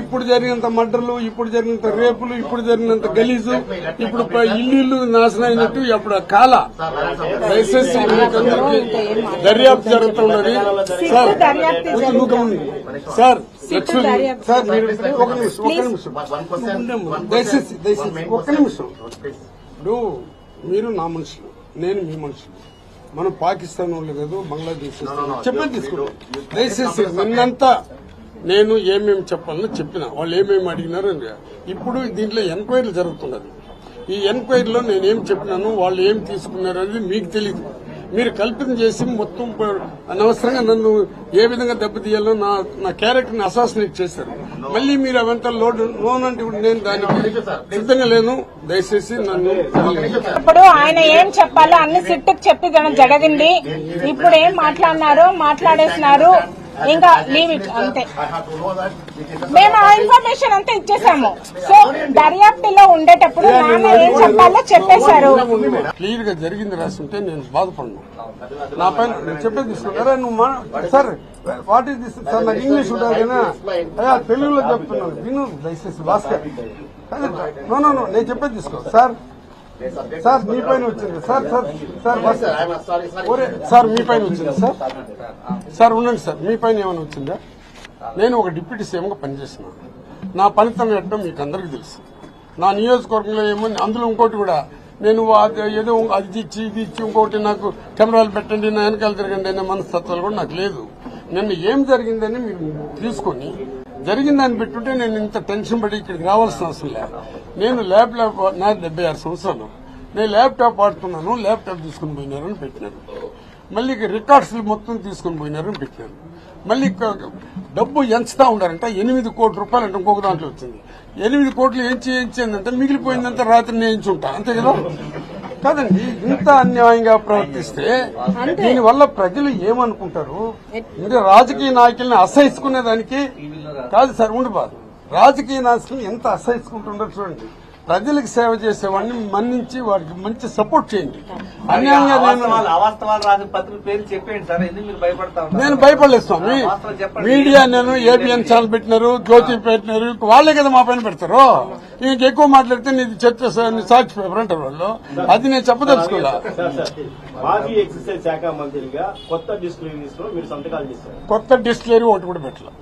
ఇప్పుడు జరిగినంత మర్డర్లు ఇప్పుడు జరిగినంత రేపులు ఇప్పుడు జరిగినంత గలీజు ఇప్పుడు ఇల్లు ఇల్లు నాశనం అయినట్టు అప్పుడు ఆ కాల దయచేసి దర్యాప్తు జరుగుతున్నది సార్. సార్ సార్ మీరు ఒక నిమిషం ఒక నిమిషం. దయచేసి దయచేసి ఒక్క నిమిషం. ఇప్పుడు మీరు నా మనుషులు నేను మీ మనుషులు. మనం పాకిస్తాన్ వాళ్ళు కాదు బంగ్లాదేశ్. చెప్పండి తీసుకోండి దయచేసి నిన్నంతా నేను ఏమేమి చెప్పాలని చెప్పిన. వాళ్ళు ఏమేమి అడిగినారు ఇప్పుడు దీంట్లో ఎంక్వైరీ జరుగుతున్నది. ఈ ఎంక్వైరీలో నేనేం చెప్పినాను వాళ్ళు ఏం తీసుకున్నారు అనేది మీకు తెలియదు మీరు కల్పితం చేసి మొత్తం అనవసరంగా నన్ను ఏ విధంగా దెబ్బతీయాలో నా నా క్యారెక్టర్ని అసాసినేట్ చేశారు. మళ్ళీ మీరు అవంతా లోడ్ లోన్ అంటే ఇప్పుడు నేను దానికి సిద్ధంగా లేను. దయచేసి నన్ను ఇప్పుడు ఆయన ఏం చెప్పాలో అన్ని సిట్టుకు చెప్పి గన- ఇప్పుడు ఏం మాట్లాడినారో మాట్లాడేసినారు. ఇంకా లీవ్ ఇట్ అంతే. మేము ఆ ఇన్ఫర్మేషన్ అంతా ఇచ్చేసాము. సో దర్యాప్తులో ఉండేటప్పుడు నాన్న ఏం చెప్పాలో చెప్పేశారు. క్లియర్గా జరిగింది రాస్తుంటే నేను బాధపడను. నా పైన నేను చెప్పేది తీసుకుంటారా నువ్వు sir what is this sir నాకు ఇంగ్లీష్ ఉంటుంది అయ్యా తెలుగులో చెప్తున్నాను. విను దయచేసి భాస్కర్. అదే, నో నో నో నేను చెప్పేది తీసుకో సార్ సార్ మీ పైన వచ్చింది సార్ సార్ సార్ సార్. మీ పైన వచ్చింది సార్? సార్ ఉండండి సార్. మీ పైన ఏమైనా వచ్చిందా? నేను ఒక డిప్యూటీ సీఎంగా పనిచేస్తున్నాను నా పనితనం ఎట్టడం మీకు అందరికీ తెలుసు. నా నియోజకవర్గంలో ఏమో అందులో ఇంకోటి కూడా. నేను ఏదో అది ఇచ్చి ఇది ఇచ్చి ఇంకోటి నాకు కెమెరాలు పెట్టండి నా వెనకాల తిరగండి అనే మనస్తత్వాలు కూడా నాకు లేదు. నిన్న ఏం జరిగిందని మీరు తీసుకొని జరిగిందని పెట్టుంటే నేను ఇంత టెన్షన్ పడి ఇక్కడికి రావాల్సిన అవసరం లేదు నేను ల్యాబ్ ల్యాబ్ నా డెబ్బై ఆరు సంవత్సరాలు. నేను ల్యాప్టాప్ ఆడుతున్నాను ల్యాప్టాప్ తీసుకుని పోయినారని పెట్టినారు. మళ్ళీ రికార్డ్స్ మొత్తం తీసుకుని పోయినారని పెట్టినారు. మళ్ళీ డబ్బు ఎంచుతా ఉండారంట ఎనిమిది కోట్ల రూపాయలు అంటే ఇంకొక దాంట్లో వచ్చింది. ఎనిమిది కోట్లు ఎంచి ఎంచిందంటే మిగిలిపోయిందంతా రాత్రి నేను ఉంటా అంతే కదా? కాదండి ఇంత అన్యాయంగా ప్రవర్తిస్తే దీనివల్ల ప్రజలు ఏమనుకుంటారు? రాజకీయ నాయకుల్ని అసహించుకునే దానికి కాదు సార్ ఉండిపోదు రాజకీయ నాయకులు ఎంత అసహించుకుంటుండో చూడండి. ప్రజలకు సేవ చేసేవాడిని మన్నించి వాడికి మంచి సపోర్ట్ చేయండి. అన్యాయంగా నేను అవాస్తవాలు అవాస్తవాలు రాసిన పత్రిక పేరు చెప్పేయండి సార్ ఎందుకు మీరు భయపడతా ఉన్నారు? నేను భయపడలేదు స్వామి. మీడియా నేను ఏబిఎన్ ఛానల్ పెట్టినారు జ్యోతి పెట్టినారు వాళ్ళే కదా మా పైన పెడతారు. ఇంక ఎక్కువ మాట్లాడితే నీది చర్చ నీ సాక్షి పేపర్ అంటారు వాళ్ళు. అది నేను చెప్పదలుచుకోలే. మాజీ ఎక్సైజ్ శాఖ మంత్రిగా కొత్త డిస్ప్లేరీ ఒకటి కూడా పెట్టాలి.